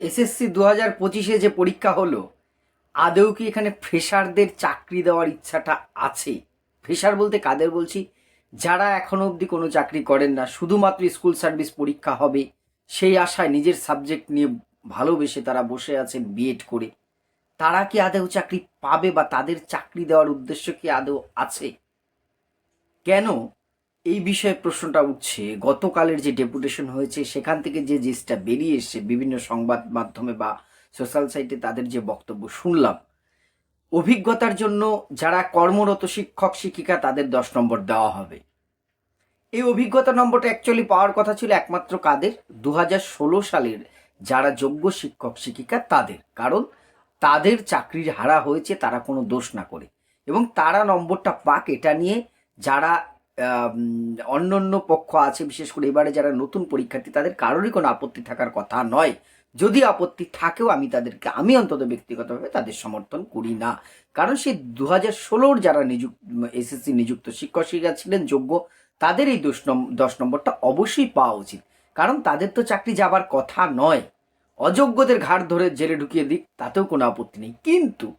SSC দু হাজার পঁচিশে যে পরীক্ষা হলো, আদৌ কি এখানে ফ্রেশারদের চাকরি দেওয়ার ইচ্ছাটা আছে ফ্রেশার বলতে কাদের বলছি? যারা এখনও অবধি কোনো চাকরি করেন না, শুধুমাত্র স্কুল সার্ভিস পরীক্ষা হবে, সেই আশায় নিজের সাবজেক্ট নিয়ে ভালোবেসে তারা বসে আছেন বিএড করে। তারা কি আদৌ চাকরি পাবে বা তাদের চাকরি দেওয়ার উদ্দেশ্য কি আদৌ আছে? কেন এই বিষয়ে প্রশ্নটা উঠছে, গতকালের যে ডেপুটেশন হয়েছে, সেখান থেকে যে জিনিসটা বেরিয়ে এসছে, বিভিন্ন সংবাদ মাধ্যমে বা সোশ্যাল সাইটে তাদের যে বক্তব্য শুনলাম, অভিজ্ঞতার জন্য যারা কর্মরত শিক্ষক, শিক্ষিকা, তাদের দশ নম্বর দেওয়া হবে। এই অভিজ্ঞতা নম্বরটা অ্যাকচুয়ালি পাওয়ার কথা ছিল একমাত্র কাদের? দু সালের যারা যোগ্য শিক্ষক, শিক্ষিকা, তাদের। কারণ তাদের চাকরির হারা হয়েছে, তারা কোনো দোষ না করে। এবং তারা নম্বরটা পাক, এটা নিয়ে যারা অন্য অন্য পক্ষ আছে, বিশেষ করে এবারে যারা নতুন পরীক্ষার্থী, তাদের কারোরই কোনো আপত্তি থাকার কথা নয়। যদি আপত্তি থাকেও আমি তাদেরকে, আমি অন্তত ব্যক্তিগতভাবে তাদের সমর্থন করি না। কারণ সেই দু হাজার ষোলোর যারা নিযুক্ত, এসএসসি নিযুক্ত শিক্ষক শিক্ষিকা ছিলেন, যোগ্য, তাদের এই দশ নম্বর দশ নম্বরটা অবশ্যই পাওয়া উচিত। কারণ তাদের তো চাকরি যাবার কথা নয়। অযোগ্যদের ঘাট ধরে জেলে ঢুকিয়ে দিক, তাতেও কোনো আপত্তি নেই। কিন্তু,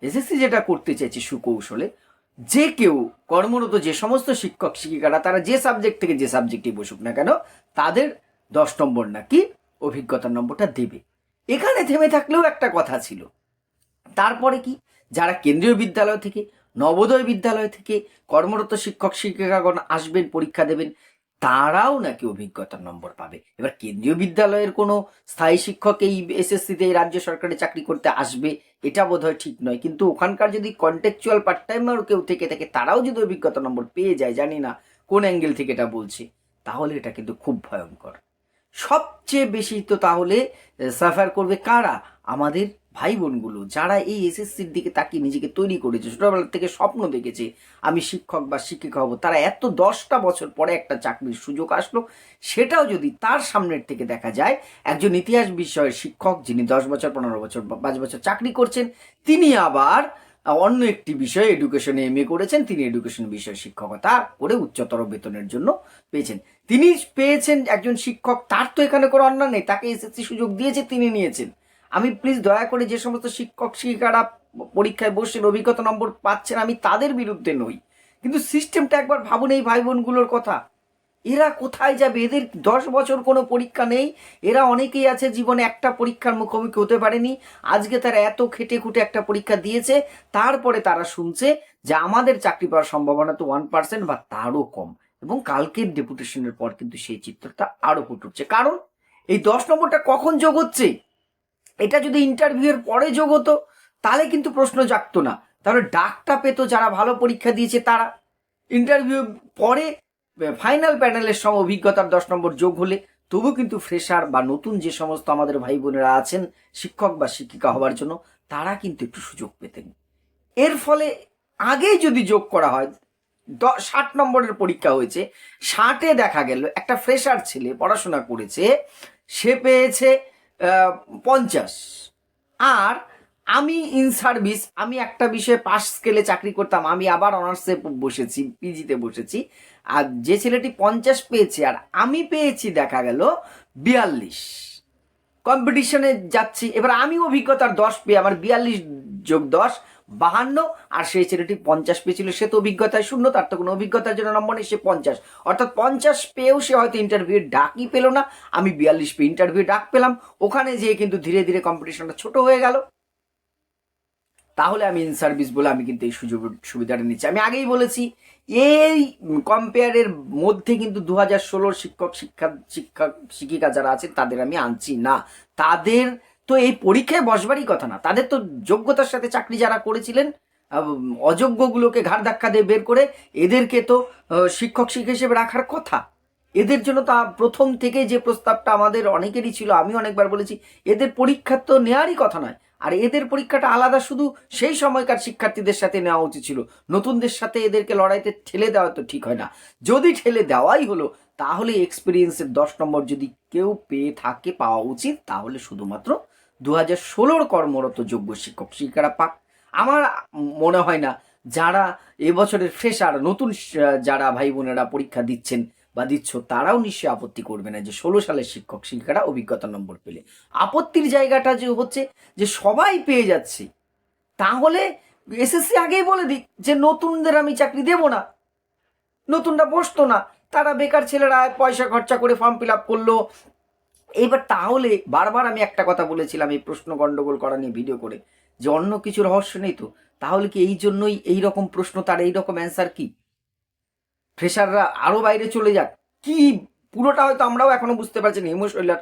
এসএসসি যেটা করতে চাইছে সুকৌশলে যে কেউ কর্মরত যে সমস্ত শিক্ষক, শিক্ষিকারা, তারা যে সাবজেক্ট থেকে যে সাবজেক্টে বসুক না কেন, তাদের দশ নম্বর নাকি অভিজ্ঞতার নম্বরটা দেবে। এখানে থেমে থাকলেও একটা কথা ছিল। তারপরে কি? যারা কেন্দ্রীয় বিদ্যালয় থেকে, নবোদয় বিদ্যালয় থেকে কর্মরত শিক্ষক, শিক্ষিকাগণ আসবেন, পরীক্ষা দেবেন, তারাও নাকি অভিজ্ঞতার নম্বর পাবে। এবার কেন্দ্রীয় বিদ্যালয়ের কোনো স্থায়ী শিক্ষক এই এসএসসিতে রাজ্য সরকারের চাকরি করতে আসবে এটা বোধহয় ঠিক নয়। কিন্তু ওখানকার যদি কন্টেকচুয়াল পার্ট টাইমার কেউ থেকে থাকে, তারাও যদি অভিজ্ঞতা নম্বর পেয়ে যায়, জানি না কোন অ্যাঙ্গেল থেকে এটা বলছে, তাহলে এটা কিন্তু খুব ভয়ঙ্কর। সবচেয়ে বেশি তো তাহলে সাফার করবে কারা? আমাদের ভাই বোনগুলো যারা এই এসএসসির দিকে তাকিয়ে নিজেকে তৈরি করেছে, ছোটবেলা থেকে স্বপ্ন দেখেছে, আমি শিক্ষক বা শিক্ষিকা হব, তারা এত দশটা বছর পরে একটা চাকরির সুযোগ আসলো, সেটাও যদি তার সামনের থেকে দেখা যায়, একজন ইতিহাস বিষয়ের শিক্ষক, যিনি দশ বছর, পনেরো বছর পাঁচ বছর চাকরি করছেন, তিনি আবার অন্য একটি বিষয়ে এডুকেশনে এম এ করেছেন। তিনি এডুকেশন বিষয়ে শিক্ষকতা করে উচ্চতর বেতনের জন্য পেয়েছেন। তিনি পেয়েছেন একজন শিক্ষক, তার তো এখানে কোনো অন্যায় নেই। তাকে এসএসসি সুযোগ দিয়েছে, তিনি নিয়েছেন। আমি প্লিজ দয়া করে যে সমস্ত শিক্ষক, শিক্ষিকারা পরীক্ষায় বসছেন, অভিজ্ঞতা নম্বর পাচ্ছেন, আমি তাদের বিরুদ্ধে নই। কিন্তু সিস্টেমটা একবার ভাবুন এই ভাই বোনগুলোর কথা। এরা কোথায় যাবে? এদের দশ বছর কোনো পরীক্ষা নেই। এরা অনেকেই আছে জীবনে একটা পরীক্ষার মুখোমুখি হতে পারেনি। আজকে তারা এত খেটে খুঁটে একটা পরীক্ষা দিয়েছে, তারপরে তারা শুনছে যে আমাদের চাকরি পাওয়ার সম্ভাবনা তো ওয়ান পার্সেন্ট বা তারও কম। এবং কালকের ডেপুটেশনের পর কিন্তু সেই চিত্রটা আরও ফুট উঠছে। কারণ এই দশ নম্বরটা কখন যোগ হচ্ছে? এটা যদি ইন্টারভিউয়ের পরে যোগ হতো, তাহলে কিন্তু প্রশ্ন জাগতো না। তাহলে ডাকটা পেত যারা ভালো পরীক্ষা দিয়েছে তারা। ইন্টারভিউ পরে ফাইনাল প্যানেলের সঙ্গে অভিজ্ঞতার দশ নম্বর যোগ হলে তবু কিন্তু ফ্রেশার বা নতুন যে সমস্ত আমাদের ভাই বোনেরা আছেন, শিক্ষক বা শিক্ষিকা হওয়ার জন্য, তারা কিন্তু একটু সুযোগ পেতেন। এর ফলে আগেই যদি যোগ করা হয় ষাট নম্বরের পরীক্ষা হয়েছে, ষাটে দেখা গেল, একটা ফ্রেশার ছেলে পড়াশোনা করেছে, সে পেয়েছে পঞ্চাশ। আর আমি ইন সার্ভিস আমি একটা বিষয়ে পাস স্কেলে চাকরি করতাম, আমি আবার অনার্সে বসেছি পিজিতে বসেছি। আর যে ছেলেটি পঞ্চাশ পেয়েছে, আর আমি পেয়েছি, দেখা গেল, বিয়াল্লিশ। কম্পিটিশনে যাচ্ছি, এবার আমি অভিজ্ঞতার দশ পেয়ে, আমার বিয়াল্লিশ যোগ দশ, বাহান্ন, আর সেই ছেলেটি পঞ্চাশ পেয়েছিল, সে তো অভিজ্ঞতায় শূন্য, তার তো কোনো অভিজ্ঞতার জন্য নম্বর নেই, সে পঞ্চাশ। অর্থাৎ পঞ্চাশ পেয়েও সে হয়তো ইন্টারভিউ ডাকই পেল না, আমি বিয়াল্লিশ পেয়ে ইন্টারভিউ ডাক পেলাম, ওখানে যেয়ে কিন্তু ধীরে ধীরে কম্পিটিশনটা ছোট হয়ে গেল। তাহলে আমি ইন সার্ভিস বলে আমি কিন্তু এই সুযোগ, সুবিধাটা নিচ্ছি। আমি আগেই বলেছি, এই কম্পেয়ারের মধ্যে কিন্তু দু হাজার ষোলোর শিক্ষক, শিক্ষা শিক্ষক শিক্ষিকা যারা আছে, তাদের আমি আনছি না। তাদের তো এই পরীক্ষায় বসবারই কথা না। তাদের তো যোগ্যতার সাথে চাকরি যারা করেছিলেন অযোগ্যগুলোকে ঘাড় ধাক্কা দিয়ে বের করে, এদেরকে তো শিক্ষক শিক্ষক হিসেবে রাখার কথা। এদের জন্য তা প্রথম থেকে যে প্রস্তাবটা আমাদের অনেকেরই ছিল আমি অনেকবার বলেছি, এদের পরীক্ষা তো নেওয়ারই কথা নয়। আর এদের পরীক্ষাটা আলাদা, শুধু সেই সময়কার শিক্ষার্থীদের সাথে নেওয়া উচিত ছিল। নতুনদের সাথে এদেরকে লড়াইতে ঠেলে দেওয়া তো ঠিক হয় না। যদি ঠেলে দেওয়াই হলো, তাহলে এক্সপিরিয়েন্সের দশ নম্বর যদি কেউ পেয়ে থাকে, পাওয়া উচিত, তাহলে শুধুমাত্র দু হাজার ষোলোর কর্মরত যোগ্য শিক্ষক শিক্ষিকারা পাক। আমার মনে হয় না, যারা এবছরের ফ্রেশার, নতুন যারা ভাই বোনেরা পরীক্ষা দিচ্ছেন বা দিচ্ছ, তারাও নিশ্চয়ই আপত্তি করবে না যে ষোলো সালের শিক্ষক শিক্ষিকারা অভিজ্ঞতা নম্বর পেলে। আপত্তির জায়গাটা যে হচ্ছে, যে সবাই পেয়ে যাচ্ছে, তাহলে এসএসসি আগেই বলে দিক যে নতুনদের আমি চাকরি দেব না, নতুনরা বসতো না, তারা বেকার ছেলেরা পয়সা খরচা করে ফর্ম ফিল আপ করল। এবার তাহলে বারবার আমি একটা কথা বলেছিলাম এই প্রশ্ন গন্ডগোল করা নিয়ে ভিডিও করে, যে অন্য কিছু রহস্য নেই তো? তাহলে কি এই জন্যই এই রকম প্রশ্ন, তার এই রকম অ্যান্সার কি? ফ্রেশাররা আরও বাইরে চলে যাক। কি পুরোটা হয়তো আমরাও এখনও বুঝতে পারছি না হিমশৈলার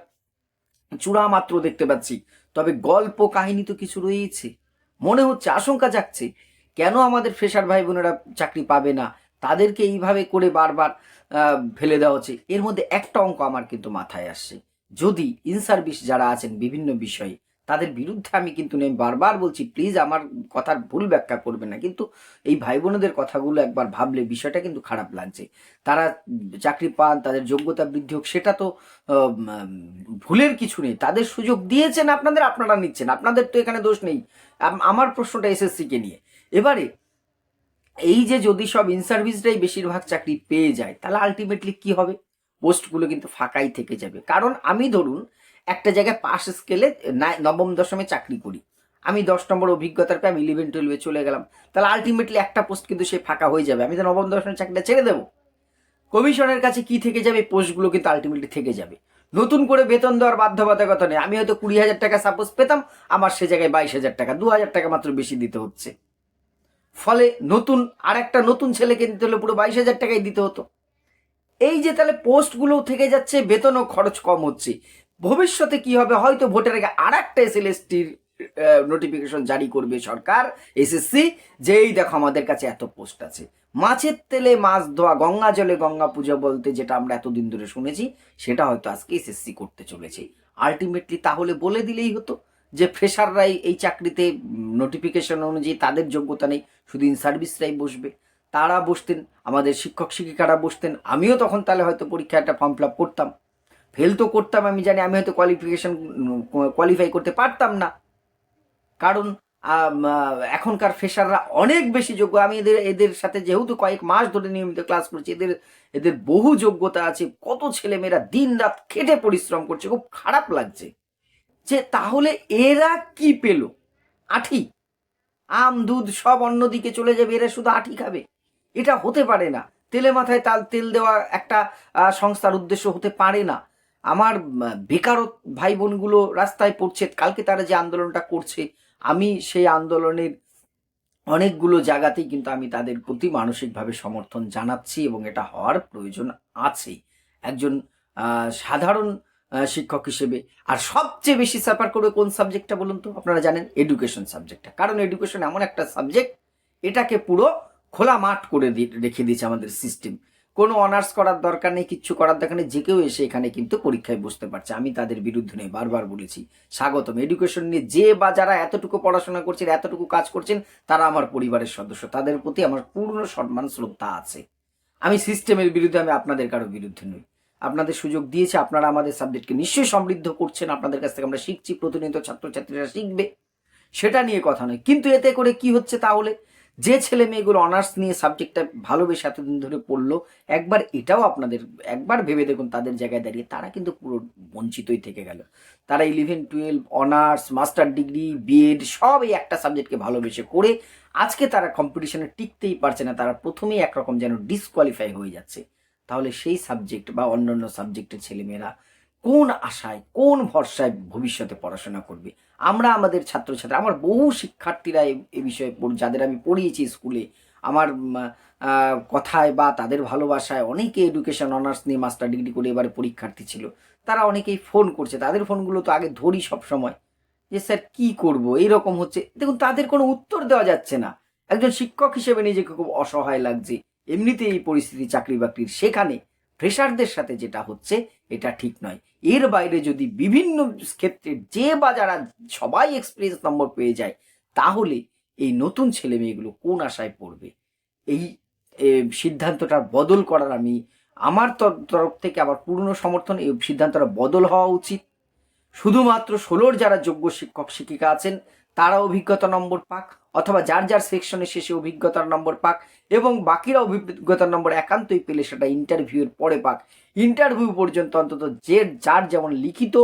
চূড়া মাত্র দেখতে পাচ্ছি। তবে গল্প কাহিনী তো কিছু রয়েছে মনে হচ্ছে, আশঙ্কা জাগছে, কেন আমাদের ফ্রেশার ভাই বোনেরা চাকরি পাবে না? তাদেরকে এইভাবে করে বারবার ফেলে দেওয়া হচ্ছে। এর মধ্যে একটা অঙ্ক আমার কিন্তু মাথায় আসছে। যদি ইন সার্ভিস যারা আছেন বিভিন্ন বিষয়ে তাদের বিরুদ্ধে আমি কিন্তু নেই। বারবার বলছি প্লিজ আমার কথার ভুল ব্যাখ্যা করবে না। কিন্তু এই ভাই বোনদের কথাগুলো একবার ভাবলে বিষয়টা কিন্তু খারাপ লাগছে। তারা চাকরি পান, তাদের যোগ্যতা বৃদ্ধি হোক, সেটা তো ভুলের কিছু নেই। তাদের সুযোগ দিয়েছেন আপনাদের, আপনারা নিচ্ছেন। আপনাদের তো এখানে দোষ নেই। আমার প্রশ্নটা এসএসসি কে নিয়ে। এবারে, এই যে যদি সব ইন সার্ভিসরাই বেশিরভাগ চাকরি পেয়ে যায়, তাহলে আলটিমেটলি কি হবে? পোস্টগুলো কিন্তু ফাঁকাই থেকে যাবে। কারণ আমি ধরুন একটা জায়গায় পাস স্কেলে নবম দশমে চাকরি করি। আমি দশ নম্বর অভিজ্ঞতার পেয়ে আমি ইলেভেন টুয়েলভে চলে গেলাম। তাহলে আলটিমেটলি একটা পোস্ট কিন্তু সে ফাঁকা হয়ে যাবে। আমি তো নবম দশমের চাকরিটা ছেড়ে দেবো। কমিশনের কাছে কি থেকে যাবে পোস্টগুলো কিন্তু আলটিমেটলি থেকে যাবে। নতুন করে বেতন দেওয়ার বাধ্যবাধকতা নেই। আমি হয়তো কুড়ি হাজার টাকা সাপোজ পেতাম, আমার সে জায়গায় বাইশ হাজার টাকা, দু হাজার টাকা মাত্র বেশি দিতে হচ্ছে। ফলে নতুন আর একটা নতুন ছেলেকে দিতে হলে পুরো বাইশ হাজার টাকাই দিতে হতো। এই যে তাহলে পোস্টগুলো থেকে যাচ্ছে বেতনও খরচ কম হচ্ছে। ভবিষ্যতে কি হবে? হয়তো ভোটের আগে আর একটা এস এল এসটির নোটিফিকেশন জারি করবে সরকার এসএসসি যেই দেখো আমাদের কাছে এত পোস্ট আছে। মাছের তেলে মাছ ধোয়া, গঙ্গা জলে গঙ্গা পুজো বলতে যেটা আমরা এতদিন ধরে শুনেছি, সেটা হয়তো আজকে এসএসসি করতে চলেছে। আলটিমেটলি তাহলে বলে দিলেই হতো যে ফ্রেশাররাই এই চাকরিতে নোটিফিকেশন অনুযায়ী তাদের যোগ্যতা নেই, শুধু ইন সার্ভিসরাই বসবে। তারা বসতেন, আমাদের শিক্ষক শিক্ষিকারা বসতেন, আমিও তখন তাহলে হয়তো পরীক্ষা একটা ফর্ম ফিল আপ করতাম। ফেল তো করতাম, আমি জানি, আমি হয়তো কোয়ালিফিকেশন কোয়ালিফাই করতে পারতাম না। কারণ এখনকার ফ্রেশাররা অনেক বেশি যোগ্য। আমি এদের এদের সাথে যেহেতু কয়েক মাস ধরে নিয়মিত ক্লাস করছি, এদের এদের বহু যোগ্যতা আছে। কত ছেলেমেয়েরা দিন রাত খেটে পরিশ্রম করছে, খুব খারাপ লাগছে। যে তাহলে এরা কি পেল? আঠি। আম, দুধ সব অন্যদিকে চলে যাবে, এরা শুধু আঠি খাবে। এটা হতে পারে না। তেলে মাথায় তাল, তেল দেওয়া একটা সংস্থার উদ্দেশ্য হতে পারে না। আমার উম, বেকারত ভাই বোনগুলো রাস্তায় পড়ছে কালকে তারা যে আন্দোলনটা করছে আমি সেই আন্দোলনের অনেকগুলো জায়গাতেই কিন্তু আমি তাদের প্রতি মানসিকভাবে সমর্থন জানাচ্ছি এবং এটা হওয়ার প্রয়োজন আছে। একজন সাধারণ শিক্ষক হিসেবে। আর সবচেয়ে বেশি সাফার করবে কোন সাবজেক্টটা বলুন তো? আপনারা জানেন এডুকেশন সাবজেক্টটা কারণ এডুকেশন এমন একটা সাবজেক্ট এটাকে পুরো খোলা মাঠ করে রেখে দিয়েছে আমাদের সিস্টেম কোনো অনার্স করার দরকার নেই, কিচ্ছু করার দরকার নেই, যে কেউ এসে এখানে কিন্তু পরীক্ষায় বসতে পারছে। আমি তাদের বিরুদ্ধে নেই বারবার বলেছি, স্বাগতম। এডুকেশন নিয়ে যে বা যারা এতটুকু পড়াশোনা করছেন, এতটুকু কাজ করছেন, তারা আমার পরিবারের সদস্য। তাদের প্রতি আমার পূর্ণ সম্মান, শ্রদ্ধা আছে। আমি সিস্টেমের বিরুদ্ধে, আমি আপনাদের কারও বিরুদ্ধে নই। আপনাদের সুযোগ দিয়েছে, আপনারা আমাদের সাবজেক্টকে নিশ্চয়ই সমৃদ্ধ করছেন, আপনাদের কাছ থেকে আমরা শিখছি, প্রতিনিয়ত ছাত্রছাত্রীরা শিখবে। সেটা নিয়ে কথা নয়। কিন্তু এতে করে কি হচ্ছে তাহলে? যে ছেলে মেয়েগুলো অনার্স নিয়ে সাবজেক্টটা ভালোবেসে এতদিন ধরে পড়ল, একবার এটাও আপনাদের, একবার ভেবে দেখুন তাদের জায়গায় দাঁড়িয়ে, তারা কিন্তু পুরো বঞ্চিতই থেকে গেল। তারা eleven twelve honours master degree BEd সব এই একটা সাবজেক্টকে ভালোবেসে করে, আজকে তারা কম্পিটিশনে টিকতেই পারছে না, তারা প্রথমেই একরকম যেন ডিসকোয়ালিফাই হয়ে যাচ্ছে। তাহলে সেই সাবজেক্ট বা অন্যান্য সাবজেক্টের ছেলেমেয়েরা কোন আশায়, কোন ভরসায় ভবিষ্যতে পড়াশোনা করবে? আমরা আমাদের ছাত্রছাত্রী, আমার বহু শিক্ষার্থীরা এ- বিষয়ে যাদের আমি পড়িয়েছি স্কুলে, আমার কথায় বা তাদের ভালোবাসায় অনেকে এডুকেশন অনার্স নিয়ে মাস্টার ডিগ্রি করে এবারে পরীক্ষার্থী ছিল। তারা অনেকেই ফোন করছে, তাদের ফোনগুলো তো আগে ধরি সব সময় যে স্যার কি করব? এইরকম হচ্ছে। দেখুন, তাদের কোনো উত্তর দেওয়া যাচ্ছে না। একজন শিক্ষক হিসেবে নিজেকে খুব অসহায় লাগছে। এমনিতে এই পরিস্থিতি চাকরি বাকরির সেখানে ফ্রেশারদের সাথে যেটা হচ্ছে এটা ঠিক নয়। এর বাইরে যদি বিভিন্ন ক্ষেত্রে যে বা যারা সবাই এক্সপিরিয়েন্স নম্বর পেয়ে যায়, তাহলে এই নতুন ছেলে মেয়েগুলো কোন আশায় পড়বে? এই সিদ্ধান্তটা বদল করার আমি আমার তর- তরফ থেকে আমার পূর্ণ সমর্থন এই সিদ্ধান্তটা বদল হওয়া উচিত। শুধুমাত্র ষোলোর যারা যোগ্য শিক্ষক, শিক্ষিকা আছেন, তারা অভিজ্ঞতা নম্বর পাক, অথবা যার যার সেকশনের শেষে অভিজ্ঞতার নম্বর পাক এবং বাকিরা অভিজ্ঞতা নম্বর একান্তই পেলে সেটা ইন্টারভিউয়ের পরে পাক। ইন্টারভিউ পর্যন্ত অন্তত যে যার যেমন লিখিত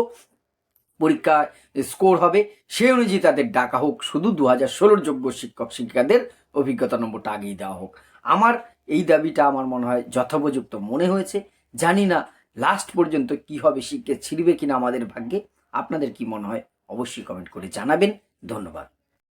পরীক্ষা স্কোর হবে সেই অনুযায়ী তাদের ডাকা হোক। শুধু দু হাজার ষোলোর যোগ্য শিক্ষক, শিক্ষিকাদের অভিজ্ঞতা নম্বরটা আগেই দেওয়া হোক। আমার এই দাবিটা আমার মনে হয় যথোপযুক্ত মনে হয়েছে। জানি না লাস্ট পর্যন্ত কি হবে শিখে ছিড়বে কিনা আমাদের ভাগ্যে। আপনাদের কি মনে হয়? অবশ্যই কমেন্ট করে জানাবেন। ধন্যবাদ।